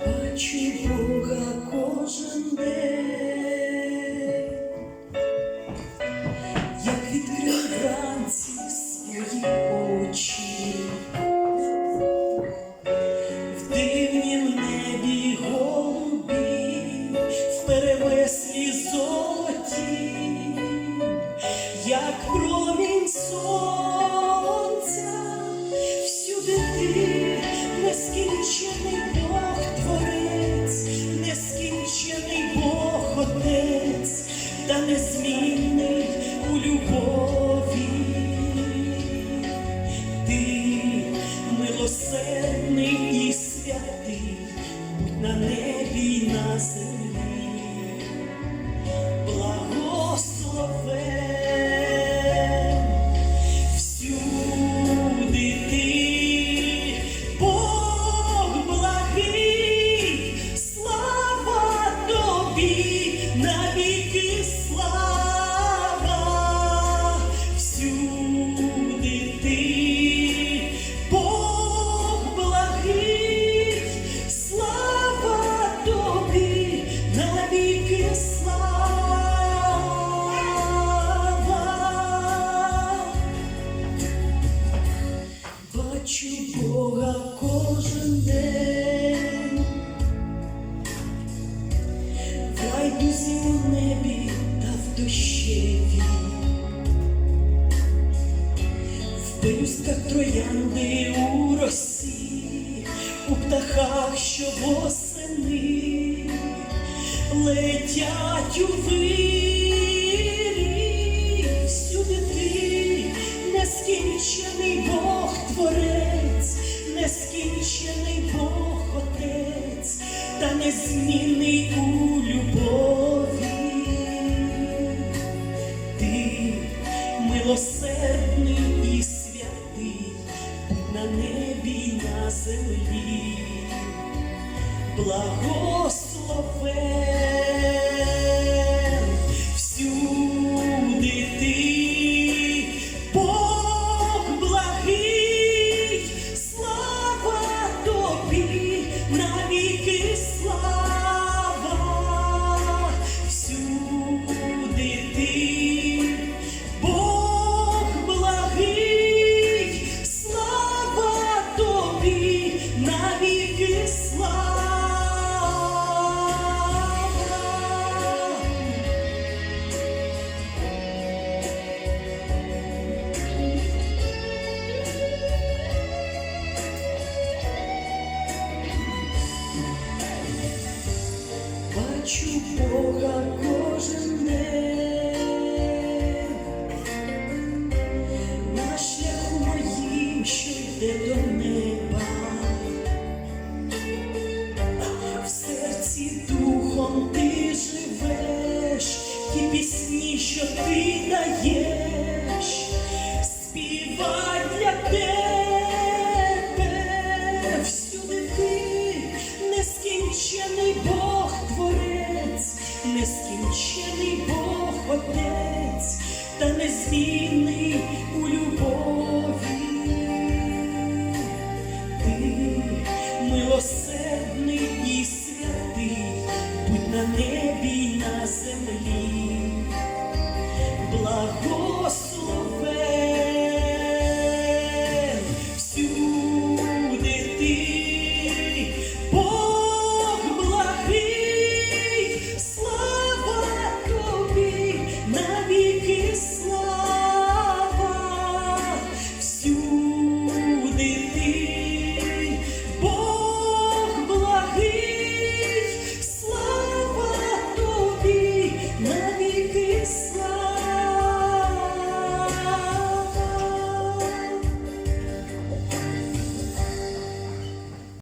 Бачу Бога кожен день, як відкрив Отець, та незмінний в у небі та в дощеві, в пелюстках троянди у росі, у птахах, що восени летять у вирі, всюди ти, нескінчений Бог Творець, нескінчений Бог Отець, та незмінний у любові. Милосердний і святий, на небі на землі. Благословен Бачу Отець, та незмінний у любові. Ти милосердний і святий, будь на небі